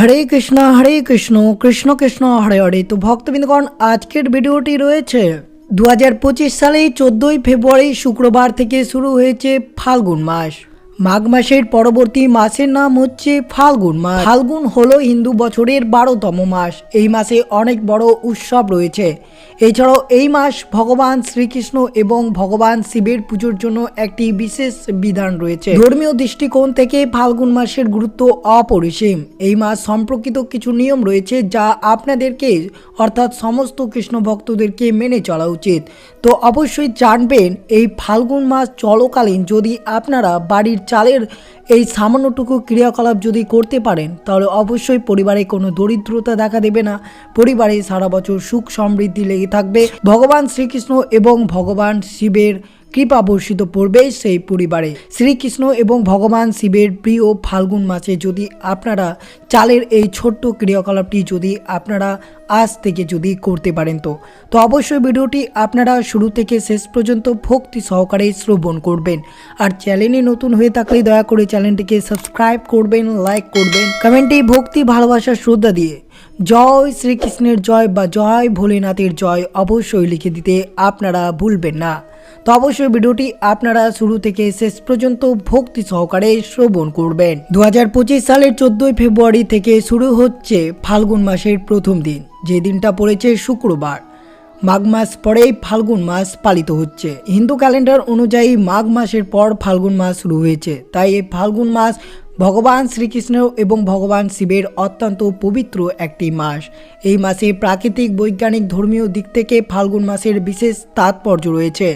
হরে কৃষ্ণ হরে কৃষ্ণ কৃষ্ণ কৃষ্ণ, হরে হরে। তো ভক্তবৃন্দগণ, আজকের ভিডিওটি রয়েছে দু হাজার পঁচিশ সালে চোদ্দোই ফেব্রুয়ারি শুক্রবার থেকে শুরু হয়েছে ফাল্গুন মাস। মাঘ মাসের পরবর্তী মাসের নাম হচ্ছে ফাল্গুন মাস। ফাল্গুন হলো হিন্দু বছরের বারোতম মাস। এই মাসে অনেক বড় উৎসব রয়েছে। এছাড়াও এই মাস ভগবান শ্রীকৃষ্ণ এবং ভগবান শিবের পুজোর জন্য একটি বিশেষ বিধান রয়েছে। ধর্মীয় দৃষ্টিকোণ থেকে ফাল্গুন মাসের গুরুত্ব অপরিসীম। এই মাস সম্পর্কিত কিছু নিয়ম রয়েছে যা আপনাদেরকে, অর্থাৎ সমস্ত কৃষ্ণ ভক্তদেরকে মেনে চলা উচিত। তো অবশ্যই জানবেন, এই ফাল্গুন মাস চলকালীন যদি আপনারা বাড়ির চালের এই সামান্যটুকু ক্রিয়াকলাপ যদি করতে পারেন, তাহলে অবশ্যই পরিবারে কোনো দরিদ্রতা দেখা দেবে না। পরিবারে সারা বছর সুখ সমৃদ্ধি লেগে থাকবে। ভগবান শ্রীকৃষ্ণ এবং ভগবান শিবের কৃপা বর্ষিত পড়বে সেই পরিবারে। শ্রীকৃষ্ণ এবং ভগবান শিবের প্রিয় ফাল্গুন মাসে যদি আপনারা চালের এই ছোট্ট ক্রিয়াকলাপটি যদি আপনারা আজ থেকে যদি করতে পারেন তো। তো অবশ্যই ভিডিওটি আপনারা শুরু থেকে শেষ পর্যন্ত ভক্তি সহকারে শ্রবণ করবেন। আর চ্যানেলে নতুন হয়ে থাকলে দয়া করে চ্যানেলটিকে সাবস্ক্রাইব করবেন, লাইক করবেন, কমেন্টে ভক্তি, ভালোবাসা, শ্রদ্ধা দিয়ে জয় শ্রীকৃষ্ণের জয় বা জয় ভোলেনাথের জয় অবশ্যই লিখে দিতে আপনারা ভুলবেন না। তো অবশ্যই ভিডিওটি আপনারা শুরু থেকে শেষ পর্যন্ত ভক্তি সহকারে শ্রবণ করবেন। দু হাজার পঁচিশ সালের চোদ্দই ফেব্রুয়ারি থেকে শুরু হচ্ছে ফাল্গুন মাসের প্রথম দিন, যে দিনটা পড়েছে শুক্রবার। মাঘ মাস পরেই ফাল্গুন মাস পালিত হচ্ছে। হিন্দু ক্যালেন্ডার অনুযায়ী মাঘ মাসের পর ফাল্গুন মাস শুরু হয়েছে, তাই এই ফাল্গুন মাস ভগবান শ্রীকৃষ্ণ এবং ভগবান শিবের অত্যন্ত পবিত্র একটি মাস। এই মাসে প্রাকৃতিক, বৈজ্ঞানিক, ধর্মীয় দিক থেকে ফাল্গুন মাসের বিশেষ তাৎপর্য রয়েছে।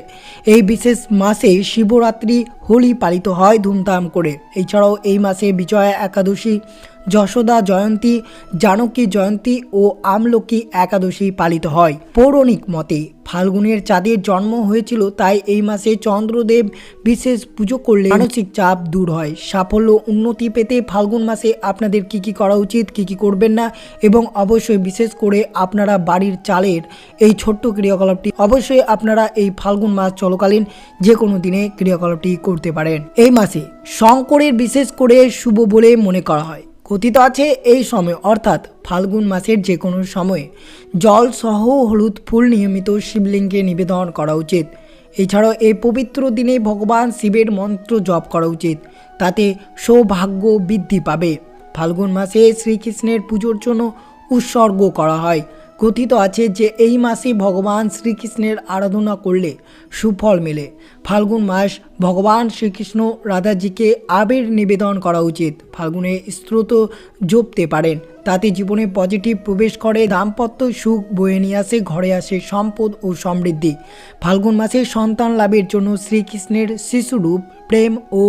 এই বিশেষ মাসে শিবরাত্রি হোলি পালিত হয় ধুমধাম করে। এছাড়াও এই মাসে বিজয়া একাদশী যশোদা জয়ন্তী, জানকী জয়ন্তী ও আমলকি একাদশী পালিত হয়। পৌরাণিক মতে, ফাল্গুনের চাঁদের জন্ম হয়েছিল তাই এই মাসে চন্দ্রদেব বিশেষ পুজো করলে মানসিক চাপ দূর হয়। সাফল্য উন্নতি পেতে ফাল্গুন মাসে আপনাদের কি কি করা উচিত, কি কি করবেন না এবং অবশ্যই বিশেষ করে আপনারা বাড়ির চালের এই ছোট্ট ক্রিয়াকলাপটি অবশ্যই আপনারা এই ফাল্গুন মাস চলকালীন যে কোনো দিনে ক্রিয়াকলাপটি করতে পারেন। এই মাসে শঙ্করের বিশেষ করে শুভ বলে মনে করা হয়। কথিত আছে এই সময়, অর্থাৎ ফাল্গুন মাসের যে কোনো সময়ে, জল সহ হলুদ ফুল নিয়মিত শিবলিঙ্গে নিবেদন করা উচিত। এছাড়াও এই পবিত্র দিনে ভগবান শিবের মন্ত্র জপ করা উচিত, তাতে সৌভাগ্য বৃদ্ধি পাবে। ফাল্গুন মাসে শ্রীকৃষ্ণের পুজোর জন্য উৎসর্গ করা হয়। কথিত আছে যে এই মাসে ভগবান শ্রীকৃষ্ণের আরাধনা করলে সুফল মেলে। ফাল্গুন মাস ভগবান শ্রীকৃষ্ণ রাধাজিকে আবির নিবেদন করা উচিত। ফাল্গুনে স্রোত জপতে পারেন, তাতে জীবনে পজিটিভ প্রবেশ করে, দাম্পত্য সুখ বয়ে নিয়ে আসে, ঘরে আসে সম্পদ ও সমৃদ্ধি। ফাল্গুন মাসে সন্তান লাভের জন্য শ্রীকৃষ্ণের শিশুরূপ, প্রেম ও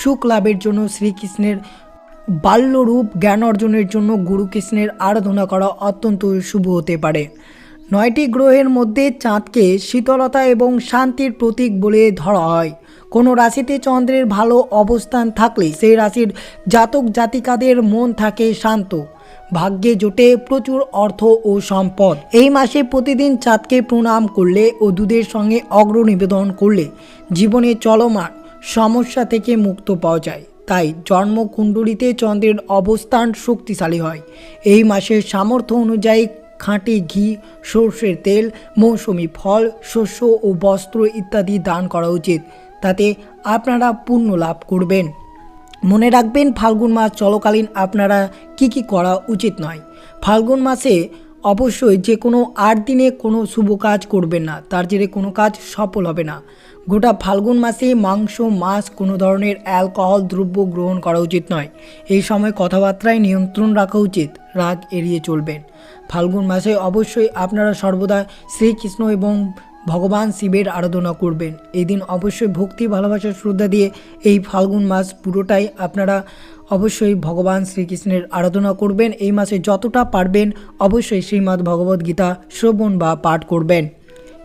সুখ লাভের জন্য শ্রীকৃষ্ণের বাল্যরূপ জ্ঞান অর্জনের জন্য গুরুকৃষ্ণের আরাধনা করা অত্যন্ত শুভ হতে পারে। নয়টি গ্রহের মধ্যে চাঁদকে শীতলতা এবং শান্তির প্রতীক বলে ধরা হয়। কোনো রাশিতে চন্দ্রের ভালো অবস্থান থাকলে সেই রাশির জাতক জাতিকাদের মন থাকে শান্ত। ভাগ্যে জোটে প্রচুর অর্থ ও সম্পদ। এই মাসে প্রতিদিন চাঁদকে প্রণাম করলে ও দুধের সঙ্গে অগ্র নিবেদন করলে জীবনে চলমান সমস্যা থেকে মুক্ত পাওয়া যায়। তাই জন্মকুণ্ডলিতে চন্দ্রের অবস্থান শক্তিশালী হয়। এই মাসের সামর্থ্য অনুযায়ী খাঁটি ঘি, সর্ষের তেল, মৌসুমি ফল, শস্য ও বস্ত্র ইত্যাদি দান করা উচিত। তাতে আপনারা পুণ্য লাভ করবেন। মনে রাখবেন, ফাল্গুন মাস চলকালীন আপনারা কি কি করা উচিত নয়। ফাল্গুন মাসে অবশ্যই যে কোনো আট দিনে কোনো শুভ কাজ করবেন না, তার জেরে কোনো কাজ সফল হবে না। গোটা ফাল্গুন মাসে মাংস, মাছ, কোনো ধরনের অ্যালকোহল, দ্রব্য গ্রহণ করা উচিত নয়। এই সময় কথাবার্তায় নিয়ন্ত্রণ রাখা উচিত, রাগ এড়িয়ে চলবেন। ফাল্গুন মাসে অবশ্যই আপনারা সর্বদা শ্রীকৃষ্ণ এবং ভগবান শিবের আরাধনা করবেন। এই দিন অবশ্যই ভক্তি ভালোবাসা শ্রদ্ধা দিয়ে এই ফাল্গুন মাস পুরোটাই আপনারা অবশ্যই ভগবান শ্রীকৃষ্ণের আরাধনা করবেন। এই মাসে যতটা পারবেন, অবশ্যই শ্রীমদ্ ভগবদ্ গীতা শ্রবণ বা পাঠ করবেন।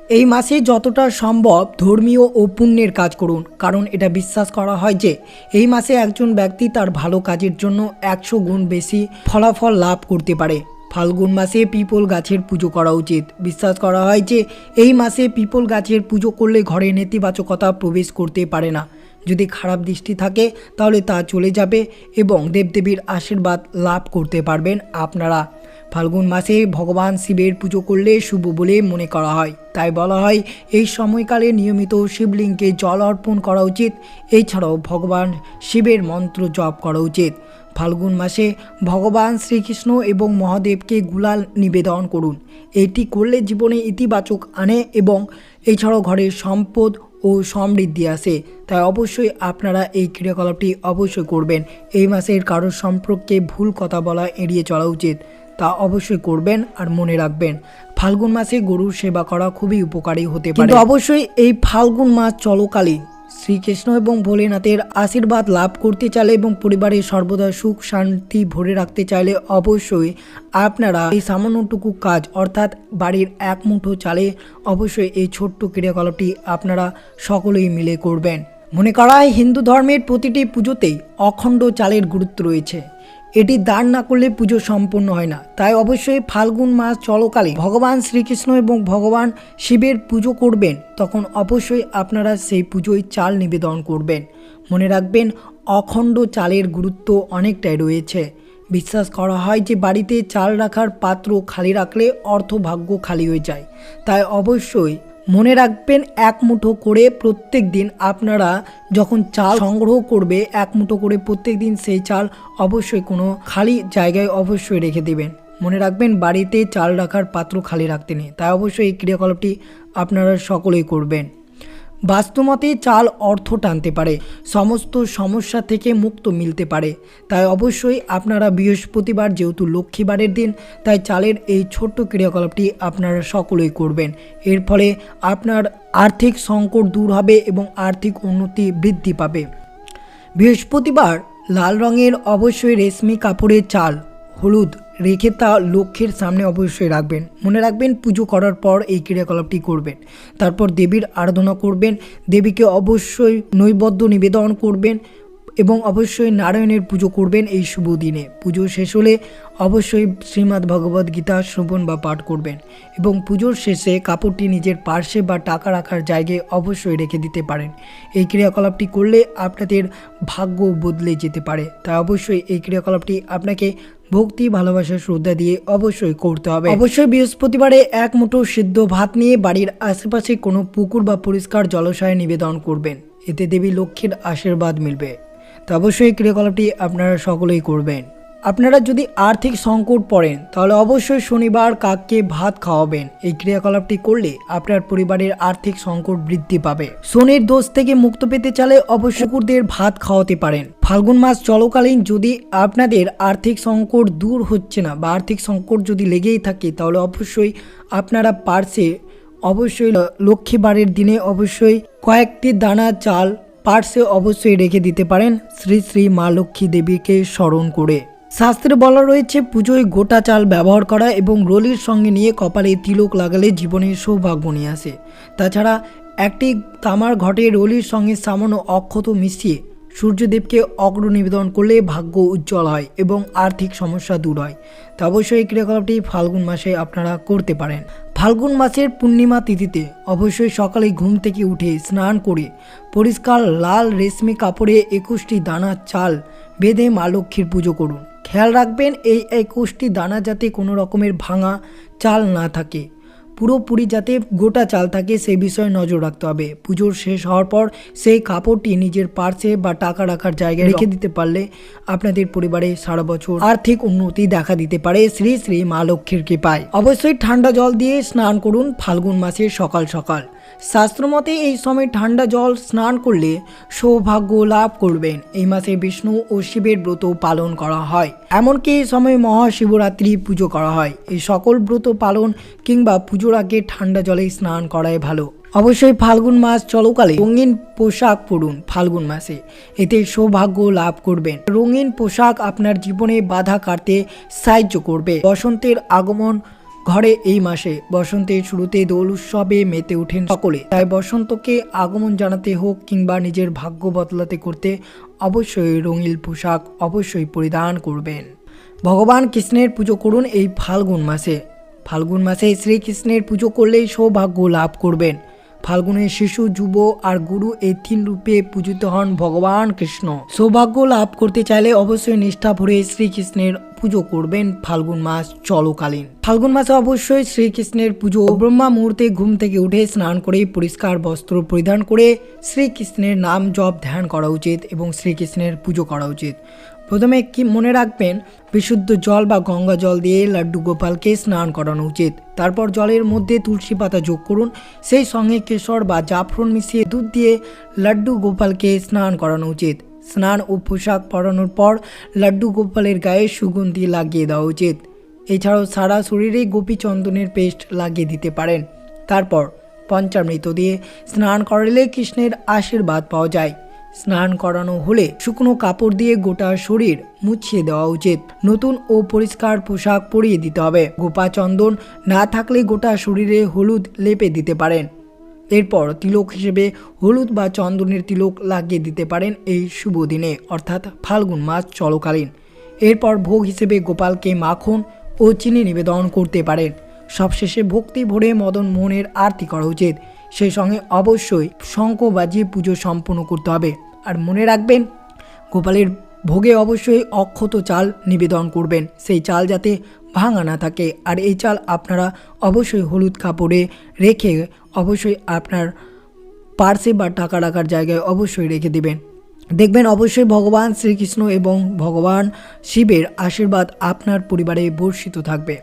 এই মাসে যতটা সম্ভব ধর্মীয় ও পুণ্যের কাজ করুন, কারণ এটা বিশ্বাস করা হয় যে এই মাসে একজন ব্যক্তি তার ভালো কাজের জন্য একশো গুণ বেশি ফলাফল লাভ করতে পারে। ফাল্গুন মাসে পিপল গাছের পুজো করা উচিত। বিশ্বাস করা হয় যে এই মাসে পিপল গাছের পুজো করলে ঘরে নেতিবাচকতা প্রবেশ করতে পারে না। যদি খারাপ দৃষ্টি থাকে, তাহলে তা চলে যাবে এবং দেবদেবীর আশীর্বাদ লাভ করতে পারবেন আপনারা। ফাল্গুন মাসে ভগবান শিবের পুজো করলে শুভ বলে মনে করা হয়। তাই বলা হয়, এই সময়কালে নিয়মিত শিবলিঙ্গকে জল অর্পণ করা উচিত। এছাড়াও ভগবান শিবের মন্ত্র জপ করা উচিত। ফাল্গুন মাসে ভগবান শ্রীকৃষ্ণ এবং মহাদেবকে গুলাল নিবেদন করুন। এটি করলে জীবনে ইতিবাচক আনে এবং এছাড়াও ঘরের সম্পদ ও সমৃদ্ধি আছে। তাই অবশ্যই আপনারা এই ক্রিয়াকলাপটি অবশ্যই করবেন। এই মাসের কারোর সম্পর্কে ভুল কথা বলা এড়িয়ে চলা উচিত। তা অবশ্যই করবেন আর মনে রাখবেন, ফাল্গুন মাসে গরুর সেবা করা খুবই উপকারী হতে পারে। অবশ্যই এই ফাল্গুন মাস চলকালীন শ্রীকৃষ্ণ এবং ভোলেনাথের আশীর্বাদ লাভ করতে চাইলে এবং পরিবারের সর্বদা সুখ শান্তি ভরে রাখতে চাইলে অবশ্যই আপনারা এই সামান্যটুকু কাজ, অর্থাৎ বাড়ির এক মুঠো চালে অবশ্যই এই ছোট্ট ক্রিয়াকলাপটি আপনারা সকলেই মিলে করবেন। মনে করা হয় হিন্দু ধর্মের প্রতিটি পুজোতেই অখণ্ড চালের গুরুত্ব রয়েছে। এটি দান না করলে পুজো সম্পূর্ণ হয় না। তাই অবশ্যই ফাল্গুন মাস চলকালে ভগবান শ্রীকৃষ্ণ এবং ভগবান শিবের পুজো করবেন। তখন অবশ্যই আপনারা সেই পুজোয় চাল নিবেদন করবেন। মনে রাখবেন, অখণ্ড চালের গুরুত্ব অনেকটাই রয়েছে। বিশ্বাস করা হয় যে বাড়িতে চাল রাখার পাত্র খালি রাখলে অর্থভাগ্য খালি হয়ে যায়। তাই অবশ্যই মনে রাখবেন, এক মুঠো করে প্রত্যেক দিন আপনারা যখন চাল সংগ্রহ করবে, এক মুঠো করে প্রত্যেক দিন সেই চাল অবশ্যই কোনো খালি জায়গায় অবশ্যই রেখে দেবেন। মনে রাখবেন, বাড়িতে চাল রাখার পাত্র খালি রাখতে নেই। তাই অবশ্যই এই ক্রিয়াকলাপটি আপনারা সকলেই করবেন। বাস্তুমতে চাল অর্থ টানতে পারে, সমস্ত সমস্যা থেকে মুক্ত মিলতে পারে। তাই অবশ্যই আপনারা বৃহস্পতিবার যেহেতু লক্ষ্মীবারের দিন, তাই চালের এই ছোট্ট ক্রিয়াকলাপটি আপনারা সকলেই করবেন। এর ফলে আপনার আর্থিক সংকট দূর হবে এবং আর্থিক উন্নতি বৃদ্ধি পাবে। বৃহস্পতিবার লাল রঙের অবশ্যই রেশমি কাপড়ের চাল, হলুদ রেখে তা লক্ষ্যের সামনে অবশ্যই রাখবেন। মনে রাখবেন পুজো করার পর এই ক্রিয়াকলাপটি করবেন। তারপর দেবীর আরাধনা করবেন। দেবীকে অবশ্যই নৈবদ্য নিবেদন করবেন এবং অবশ্যই নারায়ণের পুজো করবেন এই শুভ দিনে। পুজো শেষ হলে অবশ্যই শ্রীমদ্ ভগবদ গীতা শ্রবণ বা পাঠ করবেন এবং পুজোর শেষে কাপড়টি নিজের পার্শ্বে বা টাকা রাখার জায়গায় অবশ্যই রেখে দিতে পারেন। এই ক্রিয়াকলাপটি করলে আপনাদের ভাগ্য বদলে যেতে পারে। তাই অবশ্যই এই ক্রিয়াকলাপটি আপনাকে ভক্তি, ভালোবাসা, শ্রদ্ধা দিয়ে অবশ্যই করতে হবে। অবশ্যই বৃহস্পতিবারে এক মুঠো সিদ্ধ ভাত নিয়ে বাড়ির আশেপাশে কোনো পুকুর বা পরিষ্কার জলাশয়ে নিবেদন করবেন। এতে দেবী লক্ষ্মীর আশীর্বাদ মিলবে। তো অবশ্যই ক্রিয়াকলাপটি আপনারা সকলেই করবেন। আপনারা যদি আর্থিক সংকট পড়েন, তাহলে অবশ্যই শনিবার কাককে ভাত খাওয়াবেন। এই ক্রিয়াকলাপটি করলে আপনার পরিবারের আর্থিক সংকট বৃদ্ধি পাবে। শনির দোষ থেকে মুক্ত পেতে চাইলে অবশ্যই কুকুরদের ভাত খাওয়াতে পারেন। ফাল্গুন মাস চলকালীন যদি আপনাদের আর্থিক সংকট দূর হচ্ছে না বা আর্থিক সংকট যদি লেগেই থাকে, তাহলে অবশ্যই আপনারা পার্সে অবশ্যই লক্ষ্মীবারের দিনে অবশ্যই কয়েকটি দানা চাল পার্শ্বে অবশ্যই রেখে দিতে পারেন। শ্রী শ্রী মা লক্ষ্মী দেবীকে স্মরণ করে। শাস্ত্রে বলা রয়েছে, পুজোয় গোটা চাল ব্যবহার করা এবং রোলির সঙ্গে নিয়ে কপালে তিলক লাগালে জীবনে সৌভাগ্য নিয়ে আসে। তাছাড়া একটি তামার ঘটে রোলির সঙ্গে সামান্য অক্ষত মিশিয়ে সূর্যদেবকে অগ্র নিবেদন করলে ভাগ্য উজ্জ্বল হয় এবং আর্থিক সমস্যা দূর হয়। তা অবশ্যই এই ক্রিয়াকলাপটি ফাল্গুন মাসে আপনারা করতে পারেন। ফাল্গুন মাসের পূর্ণিমা তিথিতে অবশ্যই সকালে ঘুম থেকে উঠে স্নান করে পরিষ্কার লাল রেশমি কাপড়ে একুশটি দানা চাল বেঁধে মা লক্ষ্মীর পুজো করুন। খেয়াল রাখবেন এই একুশটি দানা যাতে কোনো রকমের ভাঙা চাল না থাকে। পুরোপুরি যাতে গোটা চাল থাকে সেই বিষয়ে নজর রাখতে হবে। পুজোর শেষ হওয়ার পর সেই কাপড়টি নিজের পার্সে বা টাকা রাখার জায়গায় রেখে দিতে পারলে আপনাদের পরিবারে সারা বছর আর্থিক উন্নতি দেখা দিতে পারে। শ্রী শ্রী মা লক্ষ্মীর কৃপায়। অবশ্যই ঠান্ডা জল দিয়ে স্নান করুন ফাল্গুন মাসের সকাল সকাল। শাস্ত্রমতে এই সময় ঠান্ডা জল স্নান করলে সৌভাগ্য লাভ করবেন। এই মাসে বিষ্ণু ও শিবের ব্রত পালন করা হয়। এমনকি এই সময় মহাশিবরাত্রি পুজো করা হয়। এই সকল ব্রত পালন কিংবা পুজোর আগে ঠান্ডা জলে স্নান করাই ভালো। অবশ্যই ফাল্গুন মাস চলকালে রঙিন পোশাক পরুন ফাল্গুন মাসে। এতে সৌভাগ্য লাভ করবেন। রঙিন পোশাক আপনার জীবনে বাধা কাটতে সাহায্য করবে। বসন্তের আগমন ঘরে এই মাসে বসন্তের শুরুতে দোল উৎসবে মেতে ওঠেন সকলে। তাই বসন্তকে আগমন জানাতে হোক কিংবা নিজের ভাগ্য বদলাতে করতে অবশ্যই রঙিল পোশাক অবশ্যই পরিধান করবেন। ভগবান কৃষ্ণের পুজো করুন এই ফাল্গুন মাসে। ফাল্গুন মাসে শ্রীকৃষ্ণের পুজো করলেই সৌভাগ্য লাভ করবেন। ফাল্গুনের শিশু, যুব আর গুরু এই তিন রূপে পূজিত হন ভগবান কৃষ্ণ। সৌভাগ্য লাভ করতে চাইলে অবশ্যই নিষ্ঠা ভরে শ্রীকৃষ্ণের পুজো করবেন ফাল্গুন মাস চলকালীন। ফাল্গুন মাসে অবশ্যই শ্রীকৃষ্ণের পুজো। ব্রহ্মা মুহূর্তে ঘুম থেকে উঠে স্নান করে পরিষ্কার বস্ত্র পরিধান করে শ্রীকৃষ্ণের নাম জপ ধ্যান করা উচিত এবং শ্রীকৃষ্ণের পুজো করা উচিত। প্রথমে কি মনে রাখবেন, বিশুদ্ধ জল বা গঙ্গা জল দিয়ে লাড্ডু গোপালকে স্নান করানো উচিত। তারপর জলের মধ্যে তুলসী পাতা যোগ করুন। সেই সঙ্গে কেশর বা জাফরন মিশিয়ে দুধ দিয়ে লাড্ডু গোপালকে স্নান করানো উচিত। স্নান ও পোশাক পরানোর পর লাড্ডু গোপালের গায়ে সুগন্ধি লাগিয়ে দেওয়া উচিত। এছাড়াও সারা শরীরে গোপী চন্দনের পেস্ট লাগিয়ে দিতে পারেন। তারপর পঞ্চামৃত দিয়ে স্নান করালে কৃষ্ণের আশীর্বাদ পাওয়া যায়। স্নান করানো হলে শুকনো কাপড় দিয়ে গোটা শরীর মুছিয়ে দেওয়া উচিত। নতুন ও পরিষ্কার পোশাক পরিয়ে দিতে হবে। গোপা চন্দন না থাকলে গোটা শরীরে হলুদ লেপে দিতে পারেন। এরপর তিলক হিসেবে হলুদ বা চন্দনের তিলক লাগিয়ে দিতে পারেন এই শুভ দিনে, অর্থাৎ ফাল্গুন মাস চলকালীন। এরপর ভোগ হিসেবে গোপালকে মাখন ও চিনি নিবেদন করতে পারেন। সবশেষে ভক্তি ভরে মদন মোহনের আরতি করা উচিত। সেই সঙ্গে অবশ্যই শঙ্খ বাজিয়ে পুজো সম্পন্ন করতে হবে। আর মনে রাখবেন, গোপালের ভোগে অবশ্যই অক্ষত চাল নিবেদন করবেন। সেই চাল যাতে ভাঙা না থাকে। আর এই চাল আপনারা অবশ্যই হলুদ কাপড়ে রেখে অবশ্যই আপনার পার্সে বা টাকা রাখার জায়গায় অবশ্যই রেখে দেবেন। দেখবেন অবশ্যই ভগবান শ্রীকৃষ্ণ এবং ভগবান শিবের আশীর্বাদ আপনার পরিবারে বর্ষিত থাকবে।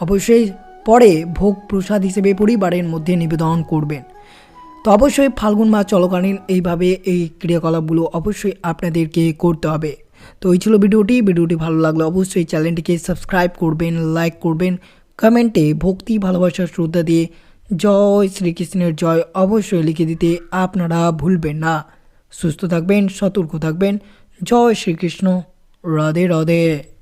অবশ্যই পরে ভোগ প্রসাদ হিসেবে পরিবারের মধ্যে নিবেদন করবেন। তো অবশ্যই ফাল্গুন মাস চলকালীন এইভাবে এই ক্রিয়াকলাপগুলো অবশ্যই আপনাদেরকে করতে হবে। তো এই ছিল ভিডিওটি। ভিডিওটি ভালো লাগলে অবশ্যই চ্যানেলটিকে সাবস্ক্রাইব করবেন, লাইক করবেন, কমেন্টে ভক্তি ভালোবাসার শ্রদ্ধা দিয়ে জয় শ্রীকৃষ্ণের জয় অবশ্যই লিখে দিতে আপনারা ভুলবেন না। সুস্থ থাকবেন, সতর্ক থাকবেন। জয় শ্রীকৃষ্ণ। রাধে রাধে।